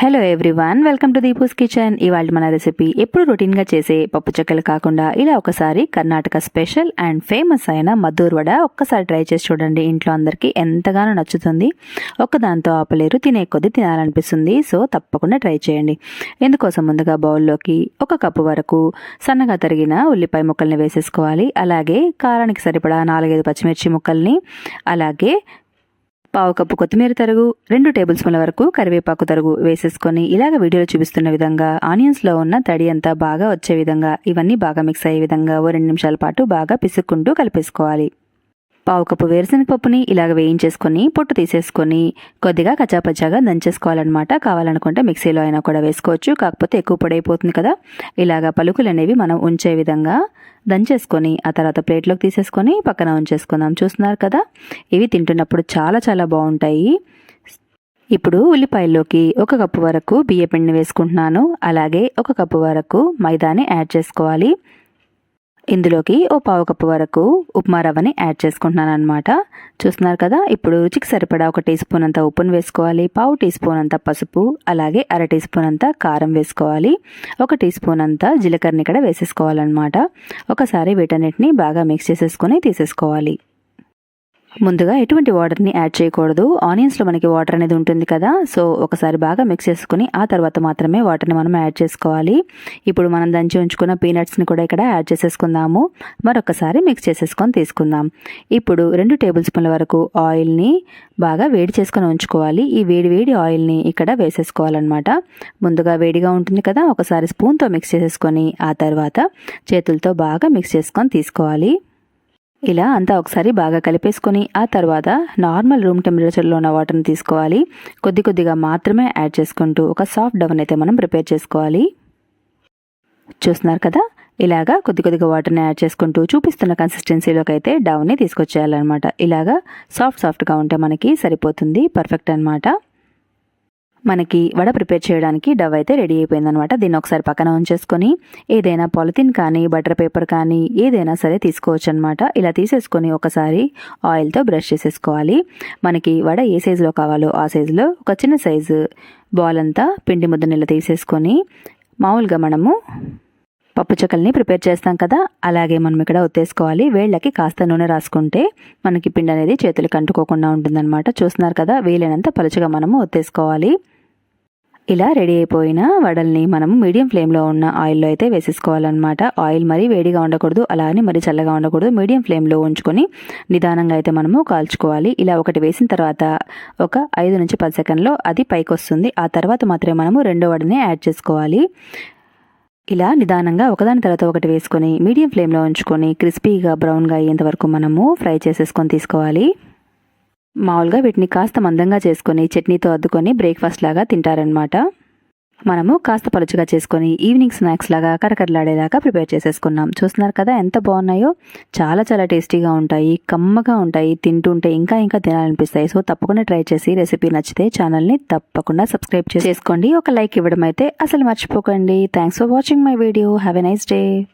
Hello everyone welcome to Deepu's kitchen ఇవాళ మన recipe ఎప్పుడు రొటీన్గా చేసే పప్పు చెక్కలు కాకుండా ఇలా ఒకసారి కర్ణాటక స్పెషల్ అండ్ ఫేమస్ అయిన మద్దూర్ వడ ఒక్కసారి ట్రై చేసి చూడండి. ఇంట్లో అందరికీ ఎంతగానో నచ్చుతుంది. ఒక్కదాంతో ఆపలేరు తినే కొద్దీ తినాలనిపిస్తుంది. సో తప్పకుండా ట్రై చేయండి. ఎందుకోసం ముందుగా బౌల్లోకి ఒక కప్పు వరకు సన్నగా తరిగిన ఉల్లిపాయ ముక్కల్ని వేసేసుకోవాలి. అలాగే కారానికి సరిపడా నాలుగైదు పచ్చిమిర్చి ముక్కల్ని అలాగే పావు కప్పు కొత్తిమీర తరుగు రెండు టేబుల్ స్పూన్ల వరకు కరివేపాకు తరుగు వేసేసుకొని ఇలాగ వీడియోలో చూపిస్తున్న విధంగా ఆనియన్స్లో ఉన్న తడి అంతా బాగా వచ్చే విధంగా ఇవన్నీ బాగా మిక్స్ అయ్యే విధంగా ఓ రెండు నిమిషాల పాటు బాగా పిసుక్కుంటూ కలిపేసుకోవాలి. పావు కప్పు వేరుశనగ పప్పుని ఇలాగ వేయించేసుకొని పొట్టు తీసేసుకొని కొద్దిగా కచ్చాపచ్చాగా దంచేసుకోవాలన్నమాట. కావాలనుకుంటే మిక్సీలో అయినా కూడా వేసుకోవచ్చు. కాకపోతే ఎక్కువ పొడైపోతుంది కదా. ఇలాగ పలుకులు అనేవి మనం ఉంచే విధంగా దంచేసుకొని ఆ తర్వాత ప్లేట్లోకి తీసేసుకొని పక్కన ఉంచేసుకుందాం. చూస్తున్నారు కదా? ఇవి తింటున్నప్పుడు చాలా చాలా బాగుంటాయి. ఇప్పుడు ఉల్లిపాయల్లోకి ఒక కప్పు వరకు బియ్యపిండిని వేసుకుంటున్నాను. అలాగే ఒక కప్పు వరకు మైదాని యాడ్ చేసుకోవాలి. ఇందులోకి ఓ పావు కప్పు వరకు ఉప్మా రవ్వని యాడ్ చేసుకుంటున్నాను అనమాట చూస్తున్నారు కదా ఇప్పుడు రుచికి సరిపడా ఒక టీ స్పూన్ అంత ఉప్పును వేసుకోవాలి పావు టీ స్పూన్ అంత పసుపు అలాగే అర టీ స్పూన్ అంత కారం వేసుకోవాలి ఒక టీ స్పూన్ అంత జీలకర్రని ఇక్కడ వేసేసుకోవాలన్నమాట. ఒకసారి వీటన్నిటిని బాగా మిక్స్ చేసేసుకొని తీసేసుకోవాలి. ముందుగా ఎటువంటి వాటర్ని యాడ్ చేయకూడదు. ఆనియన్స్లో మనకి వాటర్ అనేది ఉంటుంది కదా. సో ఒకసారి బాగా మిక్స్ చేసుకుని ఆ తర్వాత మాత్రమే వాటర్ని మనం యాడ్ చేసుకోవాలి. ఇప్పుడు మనం దంచి ఉంచుకున్న పీనట్స్ని కూడా ఇక్కడ యాడ్ చేసేసుకుందాము. మరొకసారి మిక్స్ చేసేసుకొని తీసుకుందాం. ఇప్పుడు రెండు టేబుల్ స్పూన్ల వరకు ఆయిల్ని బాగా వేడి చేసుకొని ఉంచుకోవాలి. ఈ వేడి వేడి ఆయిల్ని ఇక్కడ వేసేసుకోవాలన్నమాట. ముందుగా వేడిగా ఉంటుంది కదా ఒకసారి స్పూన్తో మిక్స్ చేసేసుకొని ఆ తర్వాత చేతులతో బాగా మిక్స్ చేసుకొని తీసుకోవాలి. ఇలా అంతా ఒకసారి బాగా కలిపేసుకొని ఆ తర్వాత నార్మల్ రూమ్ టెంపరేచర్లో ఉన్న వాటర్ని తీసుకోవాలి. కొద్ది కొద్దిగా మాత్రమే యాడ్ చేసుకుంటూ ఒక సాఫ్ట్ డవన్ అయితే మనం ప్రిపేర్ చేసుకోవాలి. చూస్తున్నారు కదా? ఇలాగా కొద్ది కొద్దిగా వాటర్ని యాడ్ చేసుకుంటూ చూపిస్తున్న కన్సిస్టెన్సీలోకి అయితే డవ్ని తీసుకొచ్చేయాలన్నమాట. ఇలాగా సాఫ్ట్ సాఫ్ట్గా ఉంటే మనకి సరిపోతుంది పర్ఫెక్ట్ అనమాట మనకి వడ ప్రిపేర్ చేయడానికి డవ్ అయితే రెడీ అయిపోయిందనమాట దీన్ని ఒకసారి పక్కన ఉంచేసుకొని ఏదైనా పాలిథిన్ కానీ బటర్ పేపర్ కానీ ఏదైనా సరే తీసుకోవచ్చు అనమాట ఇలా తీసేసుకొని ఒకసారి ఆయిల్తో బ్రష్ చేసేసుకోవాలి. మనకి వడ ఏ సైజులో కావాలో ఆ సైజులో ఒక చిన్న సైజు బాల్ అంతా పిండి ముద్ద ఇలా తీసేసుకొని మామూలుగా మనము పప్పు చెక్కల్ని ప్రిపేర్ చేస్తాం కదా అలాగే మనం ఇక్కడ ఒత్తేసుకోవాలి. వేళ్ళకి కాస్త నూనె రాసుకుంటే మనకి పిండి అనేది చేతులకు అంటుకోకుండా ఉంటుందన్నమాట. చూస్తున్నారు కదా వీలైనంత పలుచగా మనము ఒత్తేసుకోవాలి. ఇలా రెడీ అయిపోయిన వడల్ని మనం మీడియం ఫ్లేమ్లో ఉన్న ఆయిల్లో అయితే వేసేసుకోవాలన్నమాట. ఆయిల్ మరీ వేడిగా ఉండకూడదు అలానే మరీ చల్లగా ఉండకూడదు. మీడియం ఫ్లేమ్లో ఉంచుకొని నిదానంగా అయితే మనము కాల్చుకోవాలి. ఇలా ఒకటి వేసిన తర్వాత ఒక ఐదు నుంచి పది సెకండ్లో అది పైకి వస్తుంది. ఆ తర్వాత మాత్రమే మనము రెండో వడని యాడ్ చేసుకోవాలి. ఇలా నిదానంగా ఒకదాని తర్వాత ఒకటి వేసుకొని మీడియం ఫ్లేమ్లో ఉంచుకొని క్రిస్పీగా బ్రౌన్గా అయ్యేంత వరకు మనము ఫ్రై చేసేసుకొని తీసుకోవాలి. మామూలుగా వీటిని కాస్త మందంగా చేసుకొని చట్నీతో అద్దుకొని బ్రేక్ఫాస్ట్ లాగా తింటారనమాట మనము కాస్త పలుచగా చేసుకొని ఈవినింగ్ స్నాక్స్ లాగా కరకరలాడేలాగా ప్రిపేర్ చేసేసుకున్నాం. చూస్తున్నారు కదా ఎంత బాగున్నాయో? చాలా చాలా టేస్టీగా ఉంటాయి కమ్మగా ఉంటాయి తింటుంటే ఇంకా ఇంకా తినాలనిపిస్తాయి. సో తప్పకుండా ట్రై చేసి రెసిపీ నచ్చితే ఛానల్ని తప్పకుండా సబ్స్క్రైబ్ చేసుకోండి. ఒక లైక్ ఇవ్వడం అయితే అసలు మర్చిపోకండి. Thanks for watching my video have a nice day